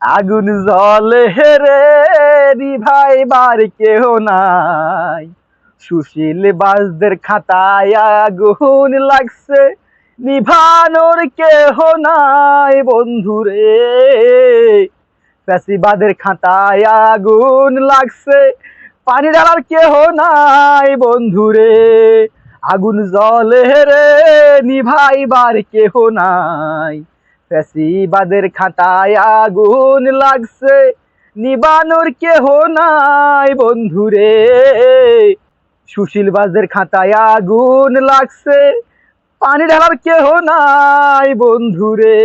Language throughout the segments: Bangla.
আগুন জলে রে ভাই বার কেহ নাই। সুশীল বাসদের খাতায় আগুন লাগছে, নিভানোর কেহ নাই বন্ধুরে। ফ্যাসিবাদের খাতায় আগুন লাগছে পানি ঢালার কেহ নাই বন্ধুরে। আগুন জলে রে নিভাইবার কেহ নাই। ফ্যাসিবাদের খাতায় আগুন লাগছে, নিবানোর কেহ নাই বন্ধুরে। সুশীল বাজদের খাতায় আগুন লাগছে, পানি ঢালার কেহ নাই বন্ধুরে।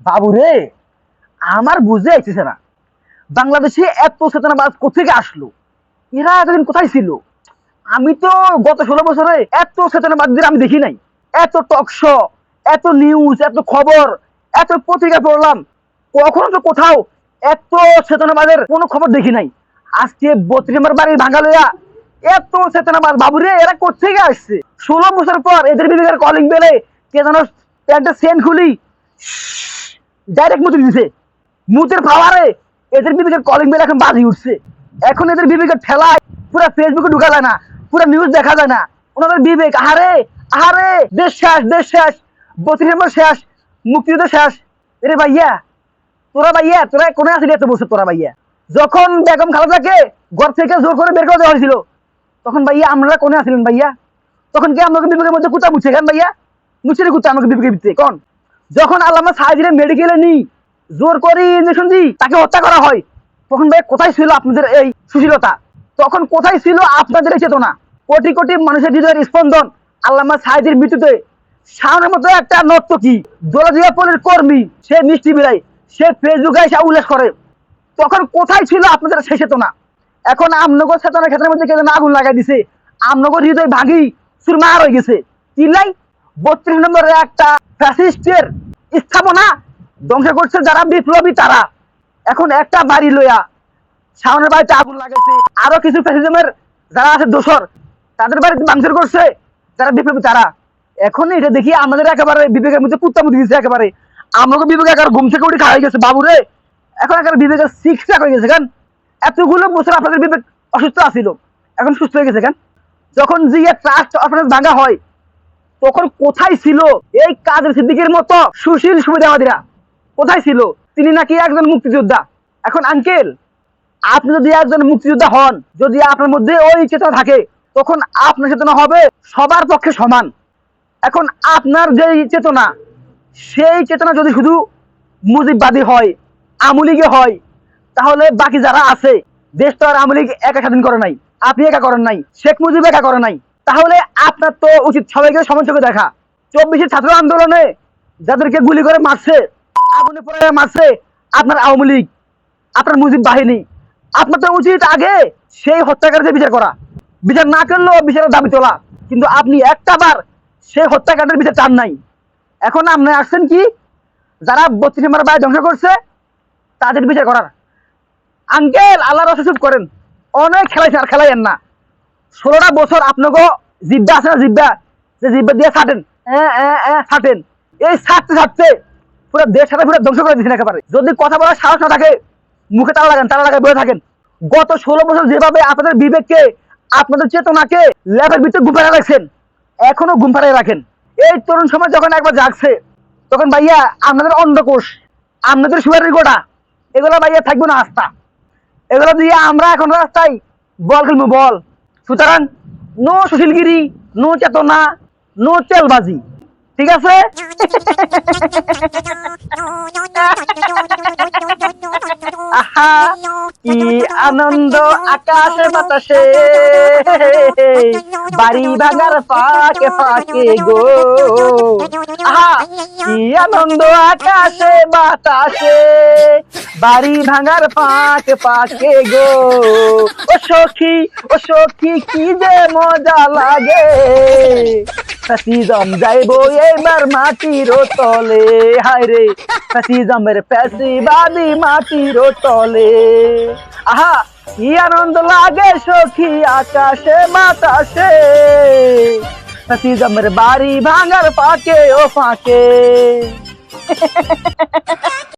বাবুরে, আমার বুঝে আসছে না। বাংলাদেশে এত চেতনাবাজ কোথেকে আসলো? এরা এতদিন কোথায় ছিল? আমি তো গত ষোলো বছরে এত চেতনাবাদীদের আমি দেখি নাই। এত টক শো এত নিউজ এত খবর, এত পত্রিকা পড়লাম। কখনো তো কোথাও এত চেতনাবাদের কোনো খবর দেখি নাই। আজকে বত্রিশ নম্বর বাড়ির ভাঙা লইয়া এত চেতনাবাদ বাবুরে, এরা কোথেকে আসছে? ষোলো বছর পর এদের বিবেকের কলিং বেলে কে যেন প্যান্টের সেন খুলি ডাইরেক্ট মুতে দিছে। মুতের পাওয়ারে এদের বিবেকের কলিং বেল এখন বাজি উঠছে। এখন এদের বিবেকের ঠেলায় পুরো ফেসবুকে ঢুকা যায় না। পুরো নিউজ দেখা যায় না। ওনাদের বিবেক, আহারে আহারে, দেশ শেষ দেশ শেষ, বত্রিশ নম্বর শেষ, মুক্তিযুদ্ধ শেষ। এরে ভাইয়া, তোরা ভাইয়া, তোরা কোনে আসলি এত বছর তোরা ভাইয়া? যখন বেগম খালেদাকে ঘর থেকে জোর করে বের করে দেওয়া হয়েছিল, তখন ভাইয়া আমরা কোনে আসলেন ভাইয়া? তখন কি আমাকে বিবেকের মধ্যে কুতা মুছে কেন ভাইয়া? মুছে কুতা আমাকে বিবেকের ভিতরে কোন। যখন আল্লামা সাহাজিরে মেডিকেলে নি জোর করে ইঞ্জেকশন দিই, তাকে হত্যা করা হয়, তখন ভাই কোথায় ছিল আপনাদের এই সুশীলতা? তখন কোথায় ছিল আপনাদের চেতনা? কোটি কোটি মানুষের হৃদয়ের স্পন্দন আল্লামা সাহাজির মৃত্যুতে। শাওনের মতো একটা নর্তকী দোলাজিয়া পল্লীর কর্মী, সে মিষ্টি বিলাই সে ফেসবুকে এসে উল্লেখ করে। তখন কোথায় ছিল আপনাদের সেই চেতনা? এখন আমনগর চেতনার ক্ষেত্রের মধ্যে কেন আগুন লাগাই দিছে। আমনগর হৃদয় ভাঙি সুরমার হয়ে গেছে। চিল্লাই বত্রিশ নম্বরে একটা ফ্যাসিস্টের স্থাপনা ধ্বংস করছে যারা বিপ্লবী তারা। এখন একটা বাড়ি লইয়া সামনের বাড়িতে আগুন লাগাইছে। আরও কিছু ফ্যাসিজমের যারা আছে দোসর তাদের বাড়িতে ভাঙচুর করছে, যারা বিপ্লবী তারা। এখন এটা দেখি আমাদের একেবারে বিবেকের মধ্যে কুত্তা মুদি দিয়েছে একেবারে। আমাকে বিবেক একেবারে ঘুম থেকে উঠে খাওয়া গেছে, বাবুরে। এখন একেবারে বিবেকের সিক্স হয়ে গেছে, কেন? এতগুলো বছর আপনাদের বিবেক অসুস্থ আছিল, এখন সুস্থ হয়ে গেছে, কেন? যখন জিয়া ট্রাস্ট অর্ফানেজ ভাঙা হয়, তখন কোথায় ছিল এই কাদের সিদ্দিকের মতো সুশীল সুবিধাবাদীরা? কোথায় ছিল? তিনি নাকি একজন মুক্তিযোদ্ধা। এখন আঙ্কেল আপনি যদি একজন মুক্তিযোদ্ধা হন, যদি আপনার মধ্যে ওই চেতনা থাকে, তখন আপনার চেতনা হবে সবার পক্ষে সমান। এখন আপনার যে চেতনা, সেই চেতনা যদি শুধু মুজিববাদী হয় আমুলিগে হয়, তাহলে বাকি যারা আছে, দেশ তো আর আমুলিগ একা স্বাধীন করে নাই, আপনি একা করেন নাই, শেখ মুজিব একা করে নাই। তাহলে আপনার তো উচিত সবাইকে সমান চোখে দেখা। চব্বিশের ছাত্র আন্দোলনে যাদেরকে গুলি করে মারছে, আগুনে পড়ে মারছে, আপনার আওয়ামী লীগ, আপনার মুজিব বাহিনী। আপনার তো উচিত আগে সেই হত্যাকারীদের বিচার করা। বিচার না করলেও বিচারের দাবি তোলা। কিন্তু আপনি একটা বার সেই হত্যাকাণ্ডের বিচার চান নাই। এখন আপনি আসছেন কি? যারা বত্রিশ নম্বর বাড়ি ধ্বংস করছে, তাদের বিচার করার। আঙ্কেল আল্লাহ রসে চুপ করেন। অনেক খেলাইছেন আর খেলাইয়েন না। ষোলোটা বছর আপনাকে জিব্বা আছে না জিব্বা? যে জিব্বা দিয়ে ছাটেন। ছাটেন। এই ছাড়তে ছাড়তে পুরো দেশ সাথে পুরো ধ্বংস করে দিচ্ছেন একেবারে। যদি কথা বলার সাহস না থাকে মুখে তালা লাগান, তালা লাগায় বসে থাকেন। গত ষোলো বছর যেভাবে আপনাদের বিবেককে, আপনাদের চেতনাকে ল্যাবের ভিতরে পাড়ায় রাখছেন, এখনও ঘুম পাড়ায় রাখেন। এই তরুণ সময় যখন একবার জাগছে, তখন ভাইয়া আপনাদের অন্ডকোষ আপনাদের সুগারের গোটা এগুলো ভাইয়া থাকবে না আস্থা এগুলো দিয়ে আমরা এখন রাস্তায় বল খেলব, বল। সুতরাং নো সুশীলগিরি, নো চেতনা, নো তেলবাজি। ঠিক আছে? আনন্দ আকাশে বাতাসে। বাড়ি ভাঙার ফাঁকে ফাঁকে গো। কি আনন্দ আকাশে বাতাসে। বাড়ি ভাঙার ফাঁকে ফাঁকে গো। ও সখী ও সখী, কি যে মজা লাগে। ফ্যাসিজম যাইবো এইবার মাটির তলে হায় রে ফ্যাসিজমের ফ্যাসিবাদী মাটির তলে আহা কি আনন্দ লাগে সখী আকাশে বাতাসে নসিজমের বাড়ি ভাঙার ফাঁকে ও ফাঁকে